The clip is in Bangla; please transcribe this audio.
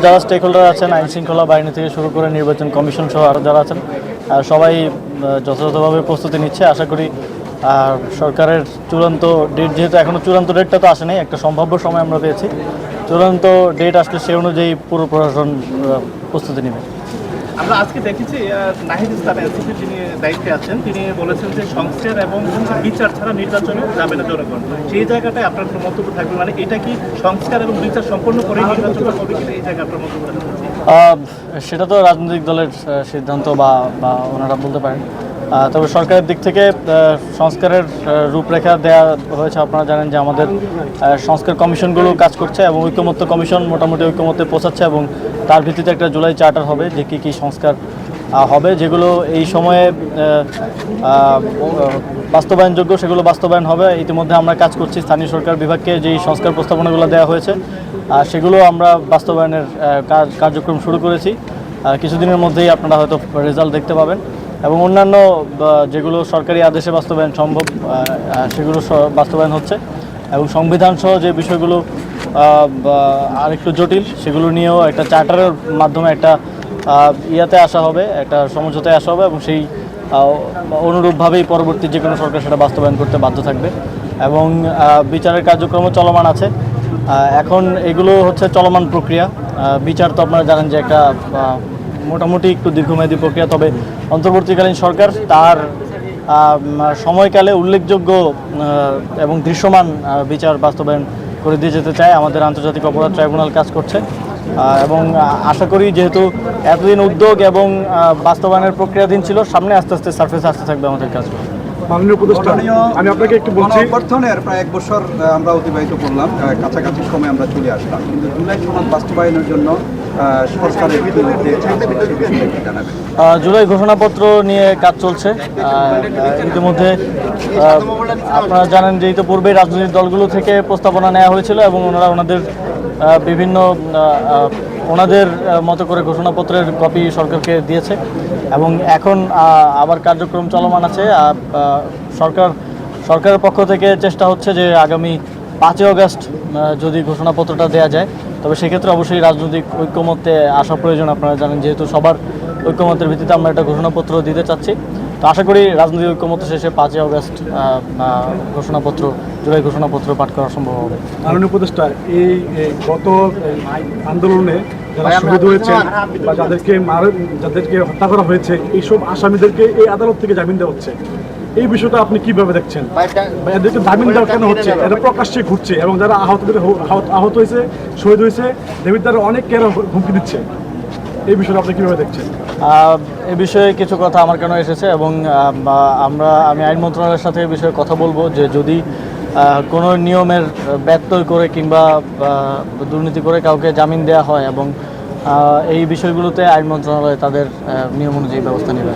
যারা স্টেক হোল্ডার আছেন, আইন শৃঙ্খলা বাহিনী থেকে শুরু করে নির্বাচন কমিশন সহ আরও যারা আছেন সবাই যথাযথভাবে প্রস্তুতি নিচ্ছে। আশা করি আর সরকারের চূড়ান্ত ডেট যেহেতু এখনও চূড়ান্ত ডেটটা তো আসেনি, একটা সম্ভাব্য সময় আমরা পেয়েছি। চূড়ান্ত ডেট আসলে সে অনুযায়ী পুরো প্রশাসন প্রস্তুতি নেবে। আমরা আজকে দেখেছি নাহিদ ইসলাম এনসিপি যিনি দায়িত্বে আছেন, তিনি বলেছেন যে সংস্কার এবং বিচার ছাড়া নির্বাচনে যাবে না জনগণ। সেই জায়গাটায় আপনার মন্তব্য থাকবে মানে এটা কি সংস্কার এবং বিচার সম্পন্ন করে নির্বাচন হবে কিনা, এই জায়গায় আপনার মন্তব্য সেটা তো রাজনৈতিক দলের সিদ্ধান্ত বা বা ওনারা বলতে পারেন। তবে সরকারের দিক থেকে সংস্কারের রূপরেখা দেওয়া হয়েছে। আপনারা জানেন যে আমাদের সংস্কার কমিশনগুলো কাজ করছে এবং ঐক্যমত্য কমিশন মোটামুটি ঐক্যমত্যে পৌঁছাচ্ছে এবং তার ভিত্তিতে একটা জুলাই চার্টার হবে যে কী কী সংস্কার হবে। যেগুলো এই সময়ে বাস্তবায়নযোগ্য, সেগুলো বাস্তবায়ন হবে। ইতিমধ্যে আমরা কাজ করছি স্থানীয় সরকার বিভাগকে যেই সংস্কার প্রস্তাবনাগুলো দেওয়া হয়েছে, আর সেগুলো আমরা বাস্তবায়নের কাজ কার্যক্রম শুরু করেছি। কিছুদিনের মধ্যেই আপনারা হয়তো রেজাল্ট দেখতে পাবেন। এবং অন্যান্য যেগুলো সরকারি আদেশে বাস্তবায়ন সম্ভব সেগুলো বাস্তবায়ন হচ্ছে। এবং সংবিধান সহ যে বিষয়গুলো আরেকটু জটিল, সেগুলো নিয়েও একটা চার্টারের মাধ্যমে একটা ইয়াতে আসা হবে, একটা সমঝোতায় আসা হবে এবং সেই অনুরূপভাবেই পরবর্তী যে কোনো সরকার সেটা বাস্তবায়ন করতে বাধ্য থাকবে। এবং বিচারের কার্যক্রমও চলমান আছে। এখন এগুলো হচ্ছে চলমান প্রক্রিয়া। বিচার তো আপনারা জানেন যে একটা মোটামুটি একটু দীর্ঘমেয়াদী প্রক্রিয়া তবে অন্তর্বর্তীকালীন সরকার তার সময়কালে উল্লেখযোগ্য এবং দৃশ্যমান বিচার বাস্তবায়ন করে দিয়ে যেতে চায় আমাদের আন্তর্জাতিক অপরাধ ট্রাইব্যুনাল কাজ করছে। এবং আশা করি যেহেতু এতদিন উদ্যোগ এবং বাস্তবায়নের প্রক্রিয়াধীন ছিল সামনে আস্তে আস্তে সার্ফেস আসতে থাকবে আমাদের কাজ। মাননীয় উপদেষ্টা আমি আপনাকে একটু বলছি গণঅভ্যর্থনের প্রায় এক বছর আমরা অতিবাহিত করলাম কাছাকাছি সময় আমরা চলে আসলাম। কিন্তু জুলাই সনদ বাস্তবায়নের জন্য জুলাই ঘোষণাপত্র নিয়ে কাজ চলছে। ইতিমধ্যে আপনারা জানেন যে ইতিপূর্বে রাজনৈতিক দলগুলো থেকে প্রস্তাবনা নেওয়া হয়েছিল এবং ওনারা ওনাদের বিভিন্ন ওনাদের মতো করে ঘোষণাপত্রের কপি সরকারকে দিয়েছে এবং এখন আবার কার্যক্রম চলমান আছে। সরকার, সরকারের পক্ষ থেকে চেষ্টা হচ্ছে যে আগামী পাঁচই অগস্ট যদি ঘোষণাপত্রটা দেওয়া যায়। তবে সেক্ষেত্রে অবশ্যই রাজনৈতিক ঐক্যমত্যে আসা প্রয়োজন। আপনারা জানেন যেহেতু সবার ঐক্যমতের ভিত্তিতে আমরা একটা ঘোষণাপত্র দিতে চাচ্ছি। তো আশা করি রাজনৈতিক ঐক্যমত্য শেষে পাঁচই অগস্ট ঘোষণাপত্র জুলাই ঘোষণাপত্র পাঠ করা সম্ভব হবে। মাননীয় উপদেষ্টা এই এই গত আন্দোলনে যারা শহীদ হয়েছে বা যাদেরকে মার যাদেরকে হত্যা করা হয়েছে এইসব আসামিদেরকে এই আদালত থেকে জামিন দেওয়া হচ্ছে। এই বিষয়টা আপনি কীভাবে দেখছেন? এদেরকে জামিন দেওয়া কেন হচ্ছে? এটা প্রকাশ্যে ঘুরছে এবং যারা আহতদের আহত- আহত হয়েছে শহীদ হয়েছে দেবির দ্বারা অনেক কেন হুমকি দিচ্ছে। এই বিষয়টা আপনি কীভাবে দেখছেন? এ বিষয়ে কিছু কথা আমার কেন এসেছে এবং আমরা আমি আইন মন্ত্রণালয়ের সাথে এ বিষয়ে কথা বলব যে যদি কোনো নিয়মের ব্যত্যয় করে কিংবা দুর্নীতি করে কাউকে জামিন দেওয়া হয় এবং এই বিষয়গুলোতে আইন মন্ত্রণালয় তাদের নিয়ম অনুযায়ী ব্যবস্থা নেবে।